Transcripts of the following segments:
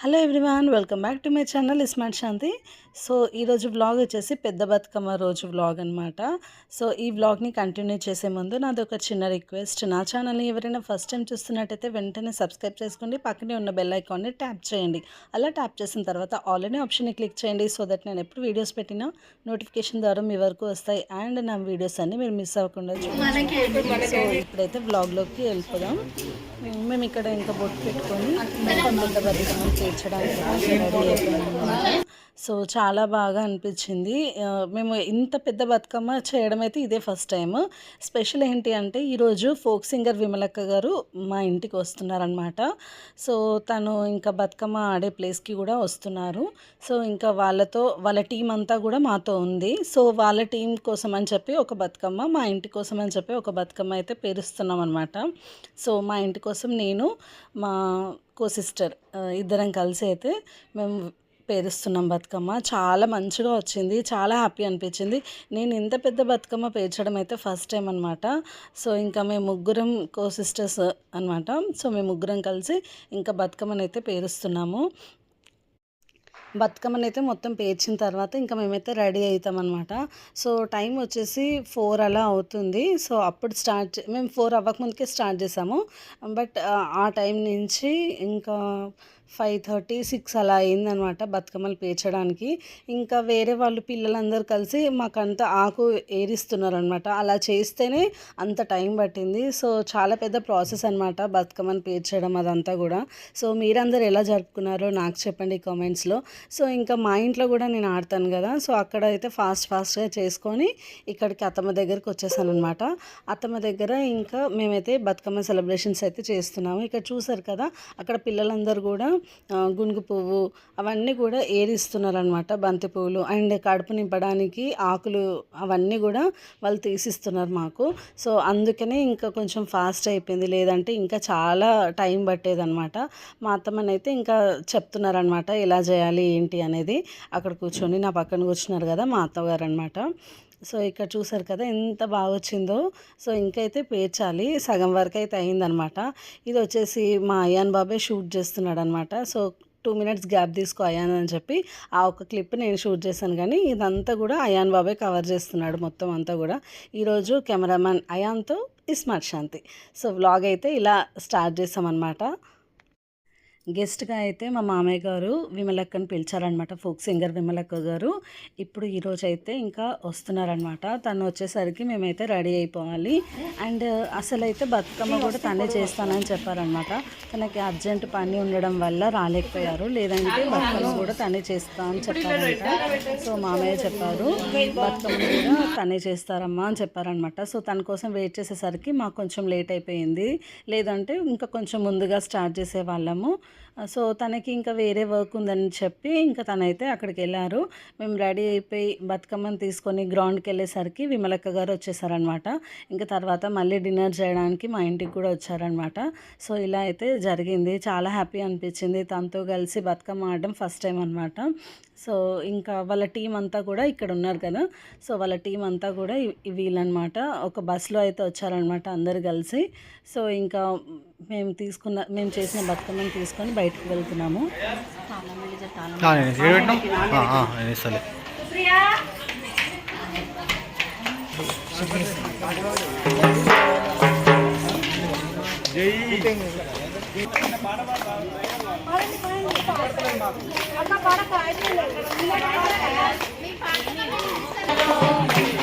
Hello everyone welcome back to my channel smart Shanti. So ఈరోజు vlog వచ్చేసి పెద్ద బతుకమ్మ రోజు వ్లాగ్ అనమాట సో ఈ వ్లాగ్ని కంటిన్యూ చేసే ముందు నాది ఒక చిన్న రిక్వెస్ట్. నా ఛానల్ని ఎవరైనా ఫస్ట్ టైం చూస్తున్నట్టయితే వెంటనే సబ్స్క్రైబ్ చేసుకోండి. పక్కనే ఉన్న బెల్ ఐకాన్ని ట్యాప్ చేయండి. అలా ట్యాప్ చేసిన తర్వాత ఆల్రెడీ ఆప్షన్ని క్లిక్ చేయండి సో దట్ నేను ఎప్పుడు వీడియోస్ పెట్టినా నోటిఫికేషన్ ద్వారా మీ వరకు వస్తాయి అండ్ నా వీడియోస్ అన్నీ మీరు మిస్ అవ్వకుండా చూడండి. సో ఇప్పుడైతే వ్లాగ్లోకి వెళ్ళిపోదాం. మేము ఇక్కడ ఇంకా బొట్టు పెట్టుకొని కొంత బతుకమ్మ తీర్చడానికి రెడీ అయిపోయాం సో చాలా బాగా అనిపించింది. మేము ఇంత పెద్ద బతుకమ్మ చేయడం అయితే ఇదే ఫస్ట్ టైం స్పెషల్ ఏంటి అంటే ఈరోజు ఫోక్ సింగర్ విమలక్క గారు మా ఇంటికి వస్తున్నారనమాట సో తను ఇంకా బతుకమ్మ ఆడే ప్లేస్కి కూడా వస్తున్నారు. సో ఇంకా వాళ్ళతో వాళ్ళ టీం అంతా కూడా మాతో ఉంది. సో వాళ్ళ టీం కోసం అని చెప్పి ఒక బతుకమ్మ మా ఇంటి కోసం అని చెప్పి ఒక బతుకమ్మ అయితే పేరుస్తున్నాం అనమాట సో మా ఇంటి కోసం నేను మా కో సిస్టర్ ఇద్దరం కలిసి అయితే మేము పేరుస్తున్నాం బతుకమ్మ. చాలా మంచిగా వచ్చింది. చాలా హ్యాపీ అనిపించింది. నేను ఇంత పెద్ద బతుకమ్మ పేర్చడం అయితే ఫస్ట్ టైం అనమాట సో ఇంకా మేము ముగ్గురం కో సిస్టర్స్ అనమాట సో మేము ముగ్గురం కలిసి ఇంకా బతుకమ్మని అయితే పేరుస్తున్నాము. బతుకమ్మని అయితే మొత్తం పేర్చిన తర్వాత ఇంకా మేమైతే రెడీ అవుతామన్నమాట. సో టైం వచ్చేసి ఫోర్ అలా అవుతుంది. సో అప్పుడు స్టార్ట్ మేము ఫోర్ అవ్వకముందుకే స్టార్ట్ చేసాము. బట్ ఆ టైం నుంచి ఇంకా ఫైవ్ థర్టీ సిక్స్ అలా అయిందనమాట బతుకమ్మలు పేర్చడానికి. ఇంకా వేరే వాళ్ళు పిల్లలందరూ కలిసి మాకంతా ఆకు ఏరిస్తున్నారనమాట అలా చేస్తేనే అంత టైం పట్టింది. సో చాలా పెద్ద ప్రాసెస్ అనమాట బతుకమ్మని పేర్చడం అదంతా కూడా. సో మీరందరూ ఎలా జరుపుకున్నారో నాకు చెప్పండి కామెంట్స్లో. సో ఇంకా మా ఇంట్లో కూడా నేను ఆడతాను కదా సో అక్కడ అయితే ఫాస్ట్ ఫాస్ట్గా చేసుకొని ఇక్కడికి అత్తమ్మ దగ్గరికి వచ్చేసాను అనమాట అత్తమ్మ దగ్గర ఇంకా మేమైతే బతుకమ్మ సెలబ్రేషన్స్ అయితే చేస్తున్నాము. ఇక్కడ చూసారు కదా అక్కడ పిల్లలందరూ కూడా గునుగు పువ్వు అవన్నీ కూడా ఏరిస్తున్నారనమాట బంతి పువ్వులు. అండ్ కడుపు నింపడానికి ఆకులు అవన్నీ కూడా వాళ్ళు తీసిస్తున్నారు మాకు. సో అందుకనే ఇంకా కొంచెం ఫాస్ట్ అయిపోయింది. లేదంటే ఇంకా చాలా టైం పట్టేదనమాట మా అత్తమ్మనైతే ఇంకా చెప్తున్నారనమాట ఎలా చేయాలి ఏంటి అనేది అక్కడ కూర్చొని నా పక్కన కూర్చున్నారు కదా మా అత్తగారు అనమాట సో ఇక్కడ చూసారు కదా ఎంత బాగా వచ్చిందో. సో ఇంకైతే పేర్చాలి. సగం వరకు అయితే అయిందనమాట ఇది వచ్చేసి మా అయాన్ బాబే షూట్ చేస్తున్నాడు అనమాట సో టూ మినిట్స్ గ్యాప్ తీసుకో అయాన్ అని చెప్పి ఆ ఒక క్లిప్ నేను షూట్ చేశాను కానీ ఇదంతా కూడా అయాన్ బాబే కవర్ చేస్తున్నాడు మొత్తం అంతా కూడా. ఈరోజు కెమెరామ్యాన్ అయాన్తో ఇస్మార్ట్ శాంతి. సో వ్లాగ్ అయితే ఇలా స్టార్ట్ చేసామన్నమాట గెస్ట్గా అయితే మా మామయ్య గారు విమలక్కని పిలిచారనమాట ఫోక్ సింగర్ విమలక్క గారు. ఇప్పుడు ఈరోజు అయితే ఇంకా వస్తున్నారనమాట తను వచ్చేసరికి మేమైతే రెడీ అయిపోవాలి. అండ్ అసలు అయితే బతుకమ్మ కూడా తనే చేస్తానని చెప్పారనమాట తనకి అర్జెంట్ పని ఉండడం వల్ల రాలేకపోయారు. లేదంటే బతుకమ్మ కూడా తనే చేస్తా అని చెప్పారంట సో మామయ్య చెప్పారు బతుకమ్మ కూడా తనే చేస్తారమ్మా అని చెప్పారనమాట సో తన కోసం వెయిట్ చేసేసరికి మాకు కొంచెం లేట్ అయిపోయింది. లేదంటే ఇంకా కొంచెం ముందుగా స్టార్ట్ చేసే వాళ్ళము సో తనకి ఇంకా వేరే వర్క్ ఉందని చెప్పి ఇంకా తనైతే అక్కడికి వెళ్ళారు మేము రెడీ అయిపోయి బతుకమ్మని తీసుకొని గ్రౌండ్కి వెళ్ళేసరికి విమలక్క గారు వచ్చేసారనమాట ఇంకా తర్వాత మళ్ళీ డిన్నర్ చేయడానికి మా ఇంటికి కూడా వచ్చారనమాట సో ఇలా అయితే జరిగింది. చాలా హ్యాపీ అనిపించింది. తనతో కలిసి బతుకమ్మ ఆడడం ఫస్ట్ టైం అనమాట సో ఇంకా వాళ్ళ టీం అంతా కూడా ఇక్కడ ఉన్నారు కదా. సో వాళ్ళ టీం అంతా కూడా వీళ్ళనమాట ఒక బస్సులో అయితే వచ్చారనమాట అందరు కలిసి. సో ఇంకా మేము తీసుకున్న మేము చేసిన బతుకమ్మని తీసుకొని బయటకు వెళ్తున్నాము. ఆ, నేను ఇక్కడ పెట్టినాం? ఆ, ఆ,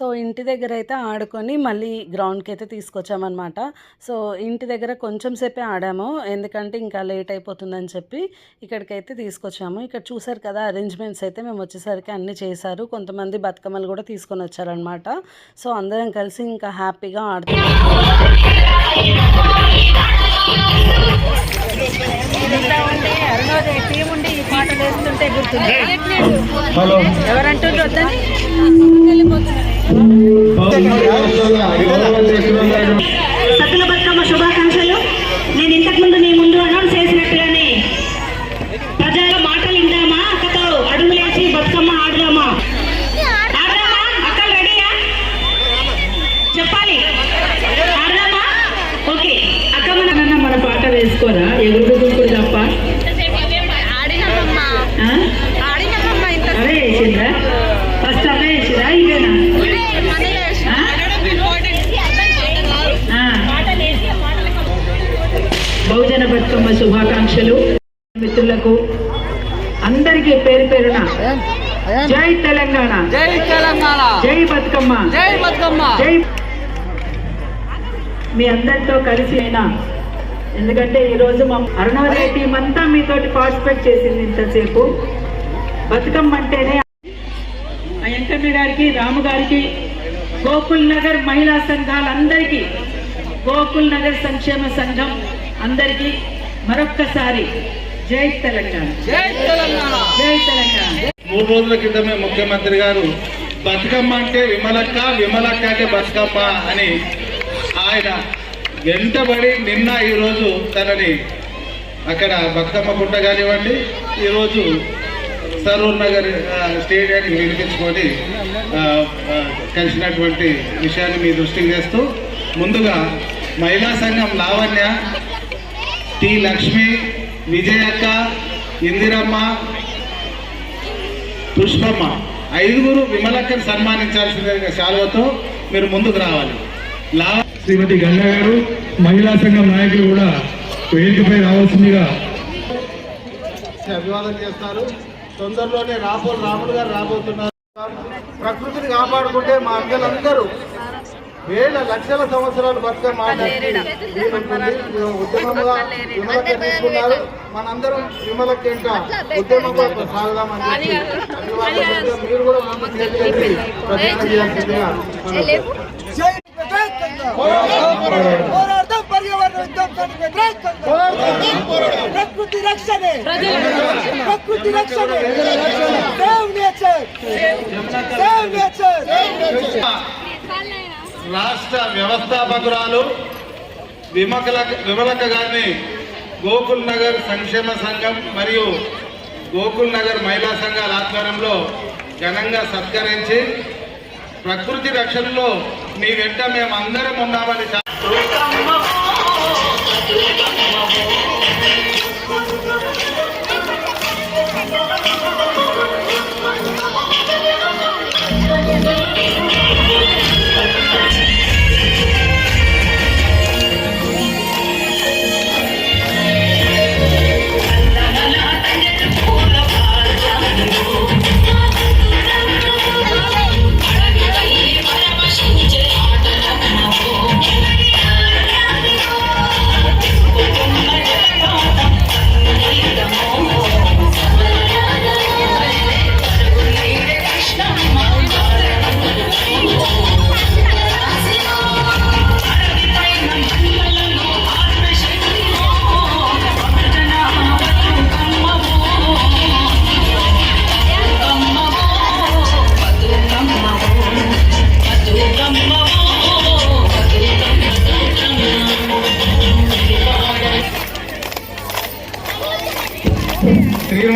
సో ఇంటి దగ్గర అయితే ఆడుకొని మళ్ళీ గ్రౌండ్కి అయితే తీసుకొచ్చామన్నమాట. సో ఇంటి దగ్గర కొంచెం సేపే ఆడాము. ఎందుకంటే ఇంకా లేట్ అయిపోతుందని చెప్పి ఇక్కడికైతే తీసుకొచ్చాము. ఇక్కడ చూసారు కదా అరేంజ్మెంట్స్ అయితే మేము వచ్చేసరికి అన్నీ చేశారు. కొంతమంది బతుకమ్మలు కూడా తీసుకొని వచ్చారనమాట సో అందరం కలిసి ఇంకా హ్యాపీగా ఆడుతున్నాం. అరుణోదయ టీం ఉండి ఈ పాట వేస్తుంటే గుర్తుంది ఎవరంటుండ్రు వద్దని సతుల బతుకమ్మ శుభాకాంక్షలు. నేను ఇంతకుముందు మీ ముందు అనౌన్స్ చేసినట్టుగానే ప్రజల మాటలు విందామా? అక్కతో అడుగులేసి బతుకమ్మ ఆడదామా? ఆడదామా? అక్కలు రెడీయా? చెప్పాలి. ఆడదామా? ఓకే. అక్క మన మన పాట వేసుకోరా? ఎగురు తప్ప శుభాకాంక్షలు. మిత్రులకు అందరికీ పేరు పేరున జై తెలంగాణ. జై తెలంగాణ. జై బతుకమ్మ. జై బతుకమ్మ. జై మీ అందరితో కలిసి అయినా ఎందుకంటే ఈరోజు మా అరుణోదయ టీం అంతా మీతోటి పార్టిసిపేట్ చేసింది ఇంతసేపు. బతుకమ్మ అంటేనే వెంకన్న గారికి రాము గారికి గోకుల్ నగర్ మహిళా సంఘాలందరికీ గోకుల్ నగర్ సంక్షేమ సంఘం అందరికీ మరొక్కసారి జై తెలంగాణ. జై తెలంగాణ. జై తెలంగాణ. మూడు రోజుల క్రితమే ముఖ్యమంత్రి గారు బతుకమ్మ అంటే విమలక్క విమలక్క అంటే బతుకమ్మ అని ఆయన వెంటబడి నిన్న ఈరోజు తనని అక్కడ బతుకమ్మ పుట్ట కానివ్వండి ఈరోజు సరూర్ నగర్ స్టేడియానికి వినిపించుకొని కలిసినటువంటి విషయాన్ని మీ దృష్టికి తెస్తూ ముందుగా మహిళా సంఘం లావణ్య టి లక్ష్మి విజయక్క ఇందిరమ్మ పుష్పమ్మ. ఐదుగురు విమలక్కని సన్మానించాల్సిన శాలువతో మీరు ముందుకు రావాలి. లా శ్రీమతి గంగా గారు మహిళా సంఘం నాయకులు కూడా వేదికపై రావాల్సిందిగా అభివాదం చేస్తారు. తొందరలోనే రాబోలు రాములు గారు రాబోతున్నారు. ప్రకృతిని కాపాడుకుంటే మా అక్కలందరూ వేల లక్షల సంవత్సరాలు బతుకమ్మ ఉద్యమంగా తీసుకున్నారు మనందరం ఇంకా ఉద్యమంగా సాగుదామని మీరు కూడా ముందు చేసి ప్రతిజ్ఞ చేయాల్సిందిగా పర్యావరణ ప్రకృతి రక్షణే. ప్రకృతి రక్షణే. సేవ్ నేచర్ సేవ్ నేచర్ రాష్ట్ర వ్యవస్థాపకురాలు విమకల విమలక గారిని గోకుల్ నగర్ సంక్షేమ సంఘం మరియు గోకుల్ నగర్ మహిళా సంఘాల ఆధ్వర్యంలో ఘనంగా సత్కరించి ప్రకృతి రక్షణలో మీ వెంట మేము అందరం ఉన్నామని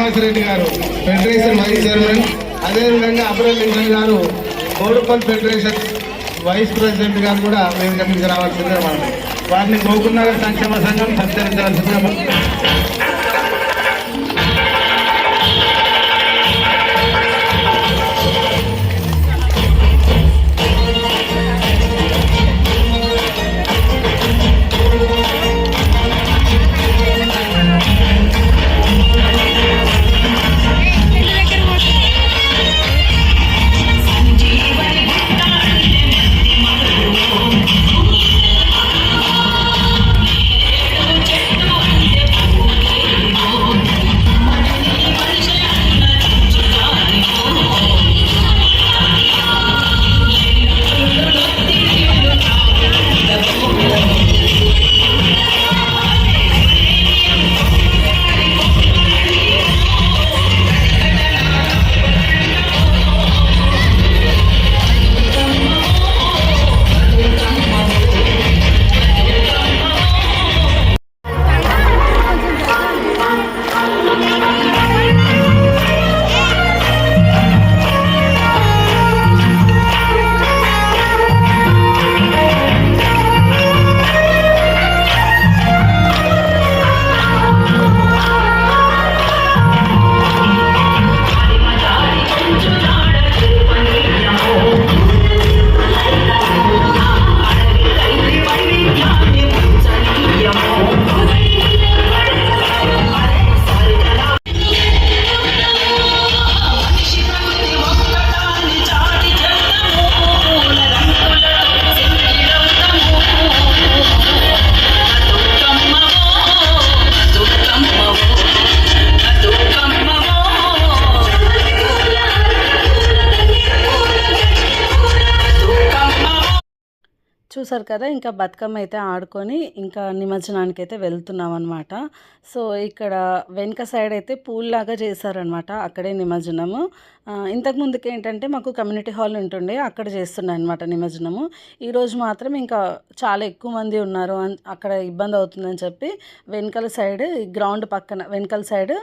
చా- శ్రీనివాసరెడ్డి గారు ఫెడరేషన్ వైస్ చైర్మన్ అదేవిధంగా అబ్రల్ లింగన్ గారు కోడుపల్ ఫెడరేషన్ వైస్ ప్రెసిడెంట్ గారు కూడా వేదిక మీదకి రావాల్సిందే మనం వారిని గోకుల్నగర్ సంక్షేమ సంఘం సత్కరించవలసిందిగా చూసారు కదా ఇంకా బతుకమ్మ అయితే ఆడుకొని ఇంకా నిమజ్జనానికి అయితే వెళ్తున్నాం అనమాట సో ఇక్కడ వెనుక సైడ్ అయితే పూల్లాగా చేశారనమాట అక్కడే నిమజ్జనము. ఇంతకుముందుకి ఇంతకు ఏంటంటే మాకు కమ్యూనిటీ హాల్ ఉంటుండే అక్కడ చేస్తున్నాయి అనమాట నిమజ్జనము ఈరోజు మాత్రం ఇంకా చాలా ఎక్కువ మంది ఉన్నారు అన్- అక్కడ ఇబ్బంది అవుతుందని చెప్పి వెనకాల సైడ్ గ్రౌండ్ పక్కన వెనకాల సైడ్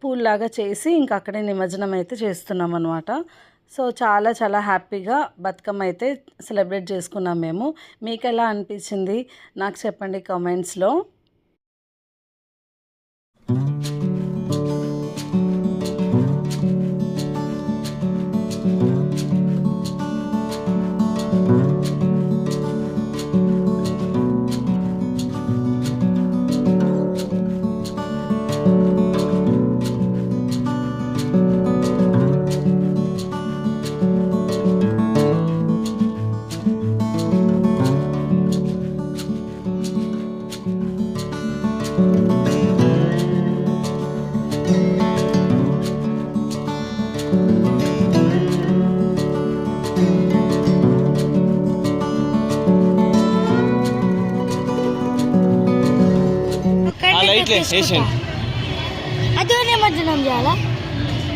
పూల్లాగా చేసి ఇంకా అక్కడే నిమజ్జనం అయితే చేస్తున్నాం అనమాట సో చాలా చాలా హ్యాపీగా బతుకమ్మ అయితే సెలబ్రేట్ చేసుకున్నాం మేము. మీకు ఎలా అనిపించింది? నాకు చెప్పండి కామెంట్స్లో. అదే నిమజ్జనం చేయాలా?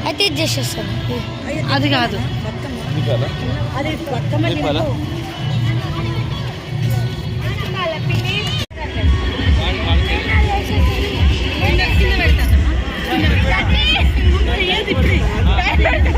అయితే ఇది చేసేస్తాను. అది కాదు. ఆ